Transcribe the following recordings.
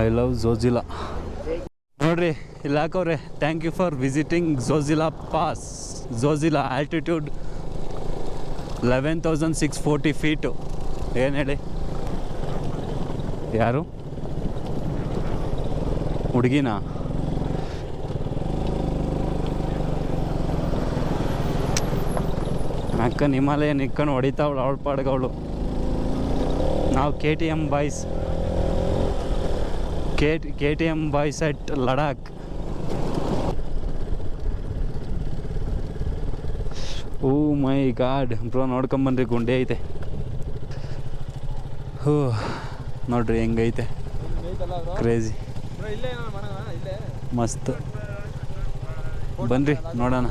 I love Zojila. ನೋಡ್ರಿ ಇಲ್ಲಾಕವ್ರೆ thank you for visiting Zojila pass Zojila altitude eleven thousand six forty feet ಏನು ಹೇಳಿ? ಯಾರು? ಹುಡುಗಿನ? ಅಕ್ಕನ ಹಿಮಾಲಯ ನಿಕ್ಕೊಂಡು ಹೊಡಿತಾವಳು, ಅವಳು ಪಾಡ್ಗವಳು. ನಾವು K T M boys K K T M boys at Ladakh oh my god bro ನೋಡ್ಕೊಂಬನ್ರಿ ಗುಂಡೆ ಐತೆ. ಹೂ ನೋಡ್ರಿ ಹೆಂಗೈತೆ. ಕ್ರೇಜಿ ಮಸ್ತ್. ಬನ್ರಿ ನೋಡೋಣ.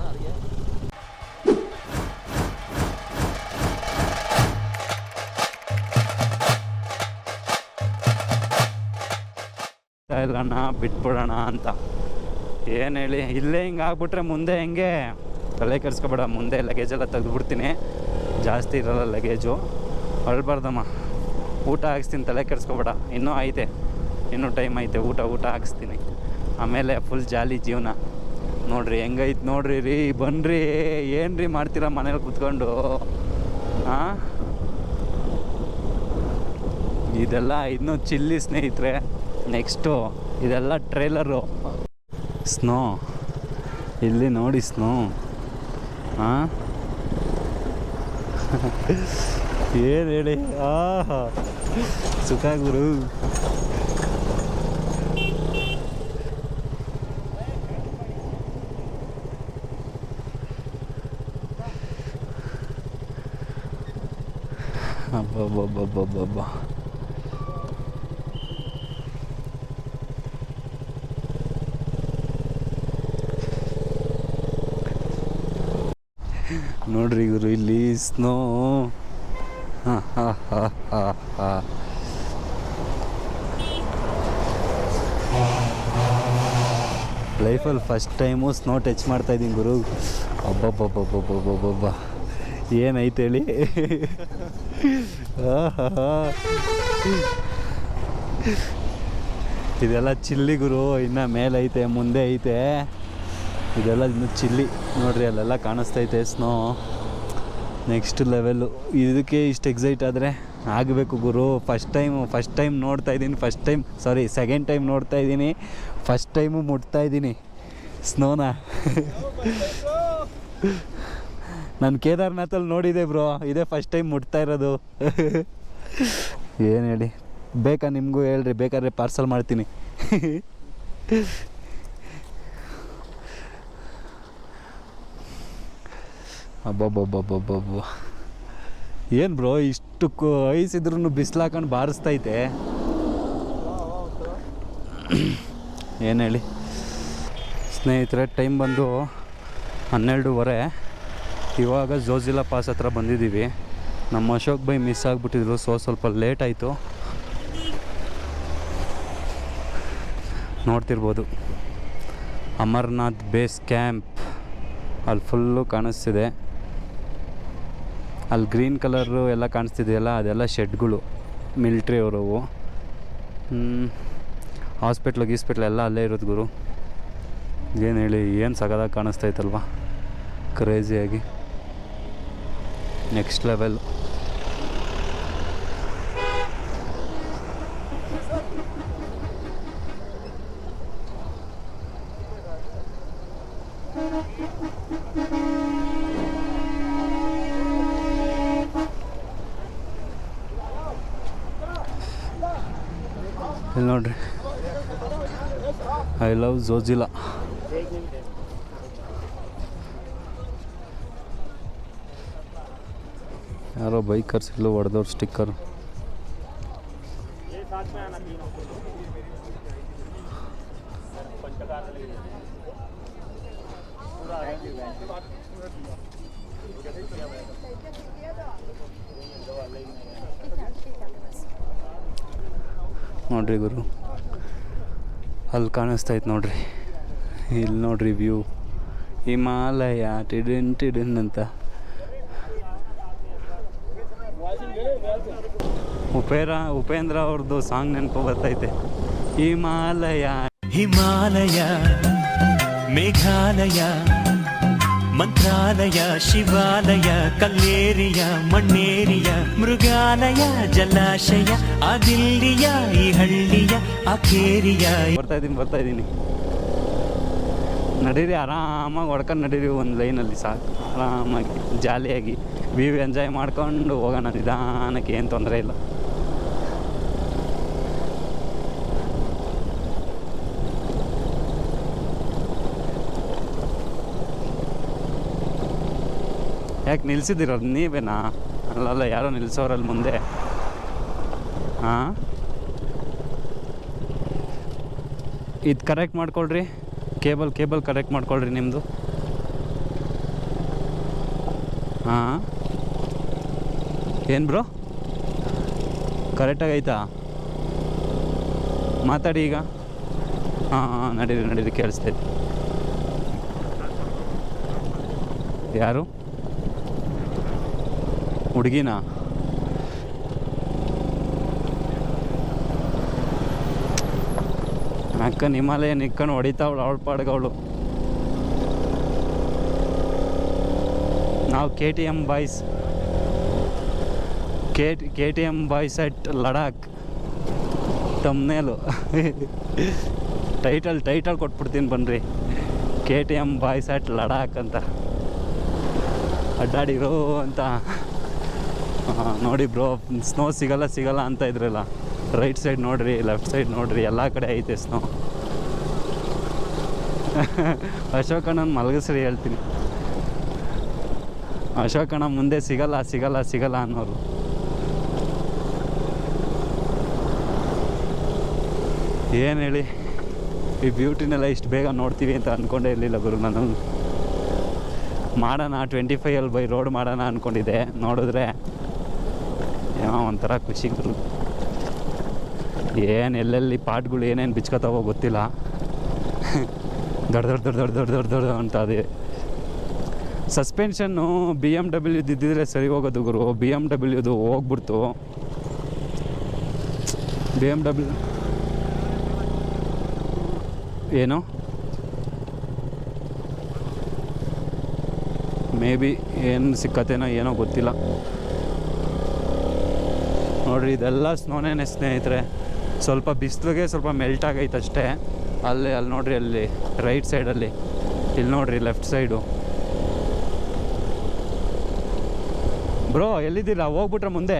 ಇಲ್ಲಣ್ಣ ಬಿಟ್ಬಿಡೋಣ ಅಂತ. ಏನು ಹೇಳಿ, ಇಲ್ಲೇ ಹಿಂಗೆ ಆಗ್ಬಿಟ್ರೆ ಮುಂದೆ ಹೆಂಗೆ? ತಲೆ ಕೆಡ್ಸ್ಕೊಬೇಡ, ಮುಂದೆ ಲಗೇಜ್ ಎಲ್ಲ ತೆಗೆದುಬಿಡ್ತೀನಿ. ಜಾಸ್ತಿ ಇರಲ್ಲ ಲಗೇಜು ಹೊರಬಾರ್ದಮ್ಮ ಊಟ ಹಾಕ್ಸ್ತೀನಿ, ತಲೆ ಕೆಡಿಸ್ಕೊಬೇಡ. ಇನ್ನೂ ಐತೆ. ಇನ್ನೂ ಟೈಮ್ ಐತೆ. ಊಟ ಊಟ ಹಾಕಿಸ್ತೀನಿ. ಆಮೇಲೆ ಫುಲ್ ಜಾಲಿ ಜೀವನ. ನೋಡ್ರಿ, ಹೆಂಗೈತೆ ನೋಡ್ರಿ ರೀ, ಬನ್ರಿ. ಏನು ರೀ ಮಾಡ್ತೀರಾ ಮನೇಲಿ ಕುತ್ಕೊಂಡು? ಹಾಂ ಇದೆಲ್ಲ ಇನ್ನೂ ಚಿಲ್ಲಿ ಸ್ನೇಹಿತರೆ. ನೆಕ್ಸ್ಟು ಇದೆಲ್ಲ ಟ್ರೇಲರು. ಸ್ನೋ. ಇಲ್ಲಿ ನೋಡಿ ಸ್ನೋ. ಹಾಂ ಏನು ಹೇಳಿ? ಆಹಾ ಸುಖ ಗುರು. ಅಬ್ಬಬ್ಬಬ್ಬಬ್ಬಬ್ಬ ನೋಡ್ರಿ ಗುರು, ಇಲ್ಲಿ ಸ್ನೋ ಹಾಂ ಹಾಂ ಹಾಂ ಹಾಂ ಲೈಫಲ್ಲಿ ಫಸ್ಟ್ ಟೈಮು ಸ್ನೋ ಟಚ್ ಮಾಡ್ತಾ ಇದ್ದೀನಿ ಗುರು. ಅಬ್ಬಬ್ಬಬ್ಬಬ್ಬಬ್ಬಬ್ಬಬ್ಬ. ಏನೈತೆ ಹೇಳಿ. ಇದೆಲ್ಲ ಚಿಲ್ಲಿ ಗುರು, ಇನ್ನು ಮೇಲೆ ಐತೆ, ಮುಂದೆ ಐತೆ. ಇದೆಲ್ಲ ಇನ್ನು ಚಿಲ್ಲಿ. ನೋಡ್ರಿ, ಅಲ್ಲೆಲ್ಲ ಕಾಣಿಸ್ತೈತೆ ಸ್ನೋ ನೆಕ್ಸ್ಟ್ ಲೆವೆಲ್ಲು ಇದಕ್ಕೆ ಇಷ್ಟು ಎಕ್ಸೈಟ್ ಆದರೆ ಆಗಬೇಕು ಗುರು. ಫಸ್ಟ್ ಟೈಮು ಫಸ್ಟ್ ಟೈಮ್ ನೋಡ್ತಾ ಇದ್ದೀನಿ first time sorry second time ನೋಡ್ತಾ ಇದ್ದೀನಿ. ಫಸ್ಟ್ ಟೈಮು ಮುಟ್ತಾ ಇದ್ದೀನಿ. ಸ್ನೋನ ನಾನು ಕೇದಾರ್ನಾಥಲ್ಲಿ ನೋಡಿದೆ ಬ್ರೋ ಇದೇ ಫಸ್ಟ್ ಟೈಮ್ ಮುಟ್ತಾ ಇರೋದು. ಏನು ಹೇಳಿ? ಬೇಕಾ ನಿಮಗೂ ಹೇಳ್ರಿ, ಬೇಕಾದ್ರೆ ಪಾರ್ಸಲ್ ಮಾಡ್ತೀನಿ. ಅಬ್ಬಬ್ಬಬ್ಬಬ್ಬಬ್ಬ. ಏನು ಬ್ರೋ ಇಷ್ಟು ಇದ್ರೂ ಬಿಸಿಲು ಹಾಕೊಂಡು ಬಾರಿಸ್ತೈತೆ. ಏನು ಹೇಳಿ? ಸ್ನೇಹಿತರೆ, ಟೈಮ್ ಬಂದು ಹನ್ನೆರಡೂವರೆ. ಇವಾಗ ಜೋಜಿಲಾ ಪಾಸ್ ಹತ್ರ ಬಂದಿದ್ದೀವಿ. ನಮ್ಮ ಅಶೋಕ್ ಬೈ ಮಿಸ್ ಆಗಿಬಿಟ್ಟಿದ್ರು, ಸೊ ಸ್ವಲ್ಪ ಲೇಟ್ ಆಯಿತು. ನೋಡ್ತಿರ್ಬೋದು. ಅಮರ್ನಾಥ್ ಬೇಸ್ ಕ್ಯಾಂಪ್, ಅಲ್ಲಿ ಫುಲ್ಲು ಕಾಣಿಸ್ತಿದೆ. ಅಲ್ಲಿ ಗ್ರೀನ್ ಕಲರು ಎಲ್ಲ ಕಾಣಿಸ್ತಿದೆಯಲ್ಲ, ಅದೆಲ್ಲ ಶೆಡ್ಗಳು, ಮಿಲ್ಟ್ರಿ ಅವರು. ಹಾಸ್ಪಿಟ್ಲು, ಗೀಸ್ಪಿಟ್ಲ್ ಎಲ್ಲ ಅಲ್ಲೇ ಇರೋದು ಗುರು. ಏನು ಹೇಳಿ, ಏನು ಸಗದಾಗಿ ಕಾಣಿಸ್ತೈತಲ್ವ ಕ್ರೇಜಿಯಾಗಿ ನೆಕ್ಸ್ಟ್ ಲೆವೆಲ್ ಇಲ್ಲಿ ನೋಡ್ರಿ. ಐ ಲವ್ ಝೋಜಿಲಾ ಯಾರೋ ಬೈಕರ್ಸ್ ಇಲ್ಲೂ ಹೊಡೆದವ್ರು ಸ್ಟಿಕ್ಕರ್ ನೋಡ್ರಿ ಗುರು. ಅಲ್ಲಿ ಕಾಣಿಸ್ತೈತೆ ನೋಡ್ರಿ. ಇಲ್ಲಿ ನೋಡ್ರಿ ವ್ಯೂ ಹಿಮಾಲಯ, ಟಿಡಿನ್ ಟಿಡಿನ್ ಅಂತ. ಉಪೇರ, ಉಪೇಂದ್ರ ಅವ್ರದ್ದು ಸಾಂಗ್ ನೆನಪು ಬರ್ತೈತೆ. ಹಿಮಾಲಯ. ಹಿಮಾಲಯ, ಮೇಘಾಲಯ. ಮಂತ್ರಾಲಯ, ಶಿವಾಲಯ, ಕಲ್ಲೇರಿಯ, ಮಣ್ಣೇರಿಯ, ಮೃಗಾಲಯ, ಜಲಾಶಯ ಆ ಈ ಹಳ್ಳಿಯ ಆ ಬರ್ತಾ ಇದ್ದೀನಿ ಬರ್ತಾ ಇದ್ದೀನಿ. ನಡೀರಿ, ಆರಾಮಾಗಿ ಹೊಡ್ಕೊಂಡು ನಡೀರಿ, ಒಂದು ಲೈನಲ್ಲಿ ಸಾಕು. ಆರಾಮಾಗಿ, ಜಾಲಿಯಾಗಿ ವ್ಯೂ ಎಂಜಾಯ್ ಮಾಡ್ಕೊಂಡು ಹೋಗೋಣ. ನಿಧಾನಕ್ಕೆ, ಏನು ತೊಂದರೆ ಇಲ್ಲ. ಯಾಕೆ ನಿಲ್ಸಿದ್ದೀರ ನೀವೇನಾ? ಅಲ್ಲಲ್ಲ, ಯಾರೋ ನಿಲ್ಸೋರಲ್ಲಿ ಮುಂದೆ. ಹಾಂ ಇದು ಕರೆಕ್ಟ್ ಮಾಡ್ಕೊಳ್ರಿ. ಕೇಬಲ್ ಕೇಬಲ್ ಕರೆಕ್ಟ್ ಮಾಡ್ಕೊಳ್ರಿ ನಿಮ್ಮದು ಹಾಂ ಏನು ಬ್ರೋ? ಕರೆಕ್ಟಾಗಿ ಆಯ್ತಾ ಮಾತಾಡಿ ಈಗ. ಹಾಂ ಹಾಂ ನಡೀರಿ ನಡೀರಿ ಕೇಳಿಸ್ತೈತೆ ಯಾರು? ಹುಡುಗಿನಾ. ಅಕ್ಕ ಹಿಮಾಲಯ ನಿಕ್ಕೊಂಡು ಹೊಡಿತಾವಳು ಅವಳು ಪಾಡ್ಗವಳು. ನಾವು K T M boys K K T M boys at Ladakh. ತಮ್ನೇಲು title title ಕೊಟ್ಬಿಡ್ತೀನಿ ಬನ್ನಿರಿ K T M boys at Ladakh ಅಂತ. ಅಡ್ಡಾಡಿರೋ ಅಂತ. ನೋಡಿ ಬ್ರೋ ಸ್ನೋ ಸಿಗಲ್ಲ ಸಿಗಲ್ಲ ಅಂತ ಇದ್ರಲ್ಲ. ರೈಟ್ ಸೈಡ್ ನೋಡ್ರಿ ಲೆಫ್ಟ್ ಸೈಡ್ ನೋಡ್ರಿ, ಎಲ್ಲ ಕಡೆ ಐತೆ ಸ್ನೋ ಅಶೋಕಣ್ಣನ ಮಲಗಿಸ್ರಿ ಹೇಳ್ತೀನಿ. ಅಶೋಕಣ್ಣ ಮುಂದೆ ಸಿಗಲ್ಲ ಸಿಗಲ್ಲ ಸಿಗಲ್ಲ ಅನ್ನೋರು. ಏನು ಹೇಳಿ? ಈ ಬ್ಯೂಟಿನೆಲ್ಲ ಇಷ್ಟು ಬೇಗ ನೋಡ್ತೀವಿ ಅಂತ ಅಂದ್ಕೊಂಡೇ ಇರಲಿಲ್ಲ ಗುರು ನಾನು. ಮಾಡೋಣ ಟ್ವೆಂಟಿ ಫೈವಲ್ಲಿ ಬೈ ರೋಡ್ ಮಾಡೋಣ ಅಂದ್ಕೊಂಡಿದ್ದೆ ನೋಡಿದ್ರೆ. ಏನೋ ಒಂಥರ ಖುಷಿ ಏನು ಎಲ್ಲೆಲ್ಲಿ ಪಾಟ್ಗಳು ಏನೇನು ಬಿಚ್ಕೋತಾವೋ ಗೊತ್ತಿಲ್ಲ. ದೊಡ್ಡ ದೊಡ್ಡ ದೊಡ್ಡ ದೊಡ್ಡ ದೊಡ್ಡ ದೊಡ್ಡ ಅಂತ ಅದೇ. ಸಸ್ಪೆನ್ಷನ್ನು ಬಿ ಎಂ ಡಬ್ಲ್ಯೂದು ಇದ್ದಿದ್ರೆ ಸರಿ ಹೋಗೋದು ಗುರು. ಬಿ ಎಂ ಡಬ್ಲ್ಯೂದು ಹೋಗ್ಬಿಡ್ತು. ಬಿ ಎಂ ಡಬ್ಲ್ಯೂ ಏನು? ಮೇ ಬಿ ಏನು ಸಿಕ್ಕತ್ತೇನೋ ಏನೋ ಗೊತ್ತಿಲ್ಲ. ನೋಡ್ರಿ, ಇದೆಲ್ಲ ಸ್ನೋನೇನೆ ಸ್ನೇಹಿತರೆ. ಸ್ವಲ್ಪ ಬಿಸಿಲಿಗೆ ಸ್ವಲ್ಪ ಮೆಲ್ಟ್ ಆಗೈತೆ ಅಷ್ಟೇ. ಅಲ್ಲಿ ಅಲ್ಲಿ ನೋಡ್ರಿ, ಅಲ್ಲಿ ರೈಟ್ ಸೈಡಲ್ಲಿ ಇಲ್ಲಿ ನೋಡ್ರಿ ಲೆಫ್ಟ್ ಸೈಡು ಬ್ರೋ ಎಲ್ಲಿದ್ದೀರಾ? ಹೋಗ್ಬಿಟ್ರೆ ಮುಂದೆ?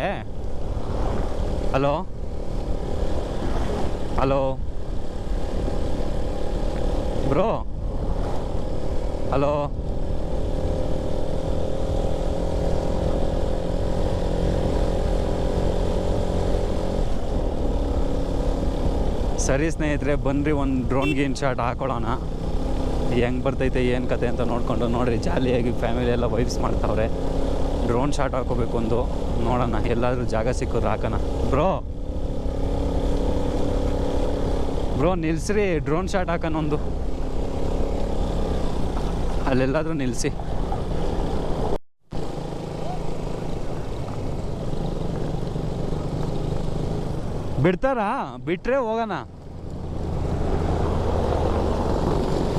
ಹಲೋ ಹಲೋ ಬ್ರೋ ಹಲೋ ಸರಿ ಸ್ನೇಹಿತರೆ ಬನ್ನಿರಿ ಒಂದು ಡ್ರೋನ್ ಇನ್ ಶಾಟ್ ಹಾಕೊಳ್ಳೋಣ. ಹೆಂಗೆ ಬರ್ತೈತೆ, ಏನು ಕತೆ ಅಂತ ನೋಡಿಕೊಂಡು ನೋಡಿರಿ, ಜಾಲಿಯಾಗಿ ಫ್ಯಾಮಿಲಿ ಎಲ್ಲ ವೈಬ್ಸ್ ಮಾಡ್ತಾವ್ರೆ. ಡ್ರೋನ್ ಶಾಟ್ ಹಾಕೋಬೇಕು ಒಂದು. ನೋಡೋಣ, ಎಲ್ಲಾದರೂ ಜಾಗ ಸಿಕ್ಕಿದ್ರೆ ಹಾಕೋಣ. ಬ್ರೋ ಬ್ರೋ ನಿಲ್ಸಿರಿ ಡ್ರೋನ್ ಶಾಟ್ ಹಾಕೋಣ ಒಂದು. ಅಲ್ಲೆಲ್ಲಾದರೂ ನಿಲ್ಲಿಸಿ ಬಿಡ್ತಾರಾ? ಬಿಟ್ರೆ ಹೋಗೋಣ.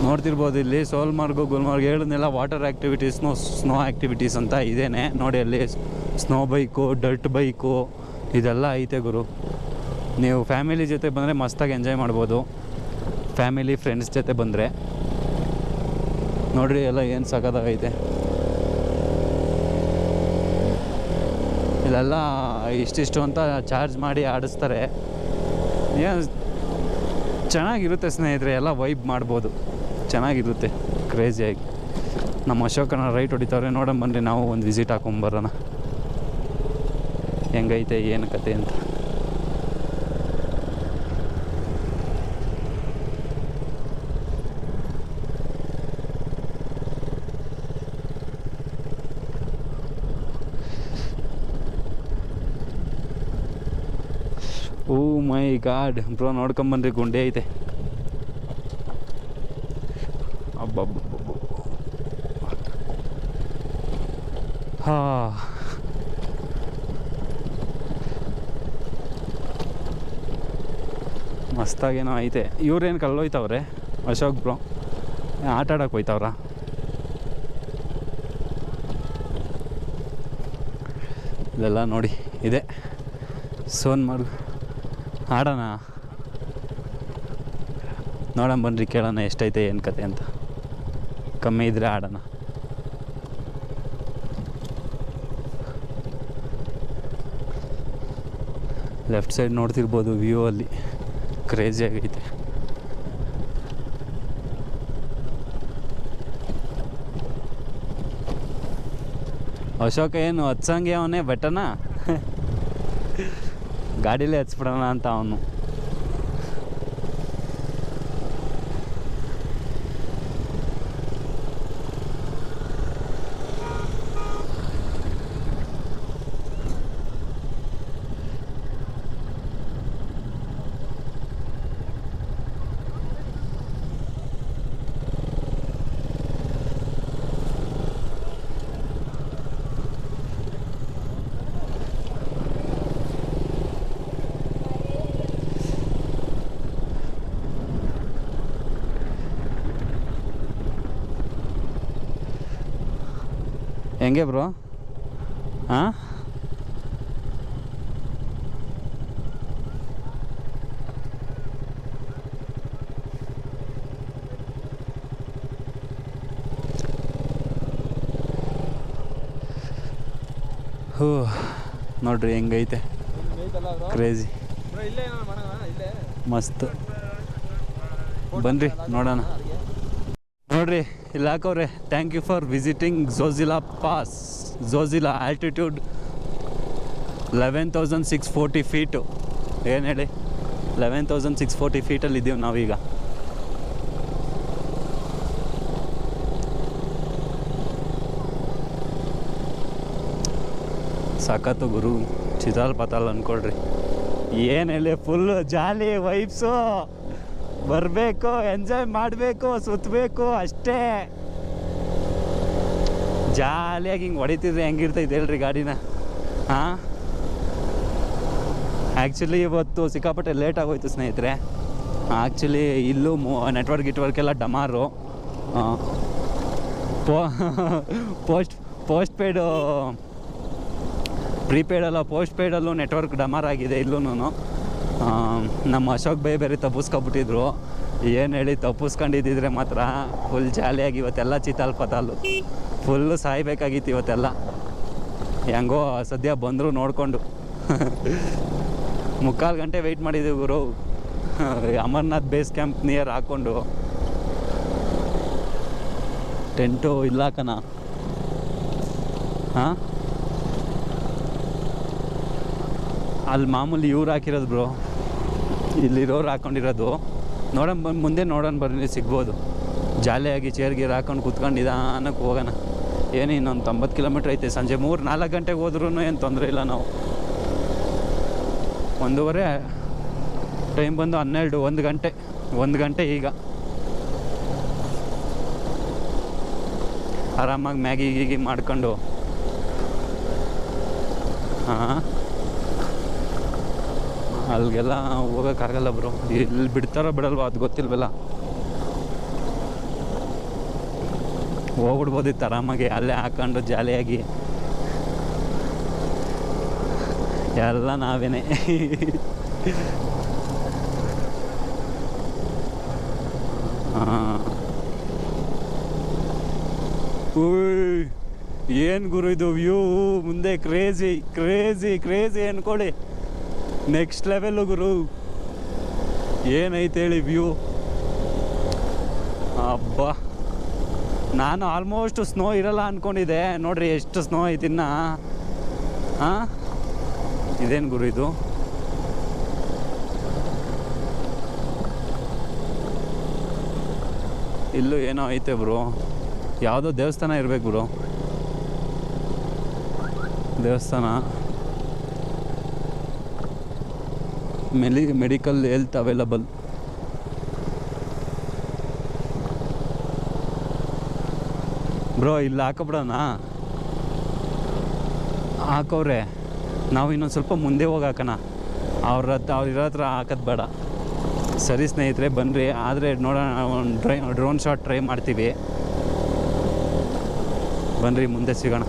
ನೋಡ್ತಿರ್ಬೋದು ಇಲ್ಲಿ ಸೋಲ್ಮಾರ್ಗು, Gulmarg ಹೇಳಿದ್ನೆಲ್ಲ water activities snow snow activities ಅಂತ ಇದೇನೆ. ನೋಡಿ ಅಲ್ಲಿ ಸ್ನೋ ಬೈಕು, ಡರ್ಟ್ ಬೈಕು, ಇದೆಲ್ಲ ಐತೆ ಗುರು. ನೀವು ಫ್ಯಾಮಿಲಿ ಜೊತೆ ಬಂದರೆ ಮಸ್ತಾಗಿ ಎಂಜಾಯ್ ಮಾಡ್ಬೋದು. ಫ್ಯಾಮಿಲಿ, ಫ್ರೆಂಡ್ಸ್ ಜೊತೆ ಬಂದರೆ. ನೋಡಿರಿ ಎಲ್ಲ ಏನು ಸಖತ್ತಾಗೈತೆ. ಇಲ್ಲೆಲ್ಲ ಇಷ್ಟಿಷ್ಟು ಅಂತ ಚಾರ್ಜ್ ಮಾಡಿ ಆಡಿಸ್ತಾರೆ. ಏನು ಚೆನ್ನಾಗಿರುತ್ತೆ ಸ್ನೇಹಿತರೆ, ಎಲ್ಲ ವೈಬ್ ಮಾಡ್ಬೋದು. ಚೆನ್ನಾಗಿರುತ್ತೆ, ಕ್ರೇಜಿಯಾಗಿ. ನಮ್ಮ ಅಶೋಕನ ರೈಟ್ ಹೊಡಿತವ್ರೆ, ನೋಡೋಣ ಬನ್ನಿ ನಾವು ಒಂದು ವಿಸಿಟ್ ಹಾಕೊಂಬರೋಣ ಹೆಂಗೈತೆ, ಏನು ಕತೆ ಅಂತ ಓ ಮೈ ಗಾಡ್, ಬ್ರೋ ನೋಡ್ಕೊಂಬನ್ರಿ ಗುಂಡೆ ಐತೆ. ಅಬ್ಬಬ್ಬ ಹಾ. ಮಸ್ತಾಗೇನೋ ಐತೆ. ಇವ್ರೇನು ಕಲ್ಲೋಯ್ತವ್ರೆ ಅಶೋಕ್ ಬ್ರೋ. ಆಟ ಆಡಕ್ಕೆ ಹೋಯ್ತವ್ರ? ಇದೆಲ್ಲ ನೋಡಿ, ಇದೆ. ಸೋನ್ಮಾರ್ಗ್ ಆಡೋಣ ನೋಡೋಣ ಬನ್ರಿ, ಕೇಳೋಣ ಎಷ್ಟೈತೆ, ಏನು ಕತೆ ಅಂತ. ಕಮ್ಮಿ ಇದ್ರೆ ಆಡೋಣ ಲೆಫ್ಟ್ ಸೈಡ್ ನೋಡ್ತಿರ್ಬೋದು ವ್ಯೂ ಅಲ್ಲಿ. ಕ್ರೇಜಿ ಆಗೈತೆ. ಅಶೋಕ ಏನು ಹತ್ಸಂಗೆ ಅವನೇ ಬೆಟ್ಟನ ಗಾಡೀಲೇ ಹಚ್ಬಿಡೋಣ ಅಂತ ಅವನು. ಹೆಂಗೆ ಬ್ರೋ? ಹಾಂ ಹೂ ನೋಡ್ರಿ ಹೆಂಗೈತೆ. ಕ್ರೇಜಿ ಮಸ್ತ್. ಬನ್ರಿ ನೋಡೋಣ. ನೋಡ್ರಿ. ಇಲ್ಲಿ thank you for visiting Zojila pass Zojila altitude eleven thousand six forty feet ಏನು ಹೇಳಿ? ಲೆವೆನ್ ತೌಸಂಡ್ ಸಿಕ್ಸ್ ಫೋರ್ಟಿ ಫೀಟಲ್ಲಿ ಇದ್ದೀವಿ ನಾವೀಗ. ಸಾಕತ್ತು ಗುರು, ಚಿತಾಲ್ ಪತಾಲ್ ಅನ್ಕೊಳ್ರಿ. ಏನು ಹೇಳಿ ಫುಲ್ಲು ಜಾಲಿ ವೈಬ್ಸು ಬರಬೇಕು ಎಂಜಾಯ್ ಮಾಡಬೇಕು ಸುತ್ತಬೇಕು ಅಷ್ಟೇ. ಜಾಲಿಯಾಗಿ ಹಿಂಗೆ ಹೊಡಿತಿದ್ರೆ ಹೆಂಗಿರ್ತೈತೆ ಹೇಳ್ರಿ ಗಾಡಿನ? ಹಾಂ ಆ್ಯಕ್ಚುಲಿ ಇವತ್ತು ಸಿಕ್ಕಾಪಟ್ಟೆ ಲೇಟ್ ಆಗೋಯ್ತು ಸ್ನೇಹಿತರೆ. ಆ್ಯಕ್ಚುಲಿ ಇಲ್ಲೂ ನೆಟ್ವರ್ಕ್ ಗಿಟ್ವರ್ಕ್ ಎಲ್ಲ ಡಮಾರು. ಪೋ ಪೋಸ್ಟ್ ಪೋಸ್ಟ್ ಪೇಡು ಪ್ರೀಪೇಡಲ್ಲ ಪೋಸ್ಟ್ ಪೇಯ್ಡಲ್ಲೂ ನೆಟ್ವರ್ಕ್ ಡಮಾರ್ ಆಗಿದೆ ಇಲ್ಲೂ ನಮ್ಮ ಅಶೋಕ್ ಬೈ ಬೇರೆ ತಪ್ಪಿಸ್ಕೊಬಿಟ್ಟಿದ್ರು. ಏನು ಹೇಳಿ ತಪ್ಪಿಸ್ಕೊಂಡಿದ್ದಿದ್ರೆ ಮಾತ್ರ ಫುಲ್ ಜಾಲಿಯಾಗಿ ಇವತ್ತೆಲ್ಲ ಚಿತ್ತಾಲ್ ಪತಾಲು. ಫುಲ್ಲು ಸಾಯ್ಬೇಕಾಗಿತ್ತು ಇವತ್ತೆಲ್ಲ. ಹೆಂಗೋ ಸದ್ಯ ಬಂದರು ನೋಡಿಕೊಂಡು. ಮುಕ್ಕಾಲು ಗಂಟೆ ವೆಯ್ಟ್ ಮಾಡಿದ್ದೀವಿ ಗುರು. ಅಮರ್ನಾಥ್ ಬೇಸ್ ಕ್ಯಾಂಪ್ ನಿಯರ್ ಹಾಕ್ಕೊಂಡು ಟೆಂಟು ಇಲ್ಲ ಕಣ. ಹಾಂ? ಅಲ್ಲಿ ಮಾಮೂಲಿ ಇವ್ರು ಹಾಕಿರೋದು ಬ್ರೋ ಇಲ್ಲಿರೋರು ಹಾಕೊಂಡಿರೋದು. ನೋಡೋಣ ಬಂದು ಮುಂದೆ ನೋಡೋಣ ಬರ್ರಿ ಸಿಗ್ಬೋದು. ಜಾಲಿಯಾಗಿ ಚೇರ್ ಗೀರ್ ಹಾಕೊಂಡು ಕುತ್ಕೊಂಡು ನಿಧಾನಕ್ಕೆ ಹೋಗೋಣ. ಏನು ಇನ್ನೊಂದು ತೊಂಬತ್ತು ಕಿಲೋಮೀಟ್ರ್ ಐತೆ, ಸಂಜೆ ಮೂರು, ನಾಲ್ಕು ಗಂಟೆಗೆ ಹೋದ್ರೂ ಏನು ತೊಂದರೆ ಇಲ್ಲ ನಾವು. ಒಂದೂವರೆ ಟೈಮ್ ಬಂದು ಹನ್ನೆರಡು, ಒಂದು ಗಂಟೆ ಒಂದು ಗಂಟೆ ಈಗ. ಆರಾಮಾಗಿ ಮ್ಯಾಗಿ ಗೀಗಿ ಮಾಡ್ಕೊಂಡು. ಹಾಂ? ಅಲ್ಲಿಗೆಲ್ಲ ಹೋಗೋಕ್ಕಾಗಲ್ಲ ಬ್ರೋ. ಇಲ್ಲಿ ಬಿಡ್ತಾರೋ ಬಿಡಲ್ವ ಅದು ಗೊತ್ತಿಲ್ವಲ್ಲ. ಹೋಗ್ಬಿಡ್ಬೋದಿತ್ತು ಆರಾಮಾಗಿ, ಅಲ್ಲೇ ಹಾಕೊಂಡು ಜಾಲಿಯಾಗಿ. ಎಲ್ಲ ನಾವೇನೆ. ಏನು ಗುರು ಇದು ವ್ಯೂ, ಮುಂದೆ ಕ್ರೇಜಿ ಕ್ರೇಜಿ ಕ್ರೇಜಿ ಅನ್ಕೊಳ್ಳಿ. ನೆಕ್ಸ್ಟ್ ಲೆವೆಲ್ಲು ಗುರು. ಏನೈತೆ ಹೇಳಿ ವ್ಯೂ ಅಬ್ಬಾ. ನಾನು ಆಲ್ಮೋಸ್ಟ್ ಸ್ನೋ ಇರಲ್ಲ ಅಂದ್ಕೊಂಡಿದ್ದೆ ನೋಡ್ರಿ ಎಷ್ಟು ಸ್ನೋ ಐತಿನ್ನ ಹಾಂ ಇದೇನು ಗುರು ಇದು? ಇಲ್ಲೂ ಏನೋ ಐತೆ ಬ್ರೋ ಯಾವುದೋ ದೇವಸ್ಥಾನ ಇರಬೇಕು ಬ್ರೋ ದೇವಸ್ಥಾನ. ಮೆಲಿ ಮೆಡಿಕಲ್ ಹೆಲ್ತ್ ಅವೈಲಬಲ್ ಬ್ರೋ ಇಲ್ಲಿ ಹಾಕಬಿಡೋಣ? ಹಾಕೋರೆ. ನಾವು ಇನ್ನೊಂದು ಸ್ವಲ್ಪ ಮುಂದೆ ಹೋಗಿ ಹಾಕೋಣ ಅವ್ರ ಹತ್ರ, ಅವ್ರ ಇರೋ ಹತ್ರ ಹಾಕೋದು ಬೇಡ. ಸರಿ ಸ್ನೇಹಿತರೆ ಬನ್ನಿರಿ ಆದರೆ ನೋಡೋಣ ಒಂದು ಡ್ರೈ ಡ್ರೋನ್ ಶಾಟ್ ಟ್ರೈ ಮಾಡ್ತೀವಿ. ಬನ್ನಿರಿ ಮುಂದೆ ಸಿಗೋಣ.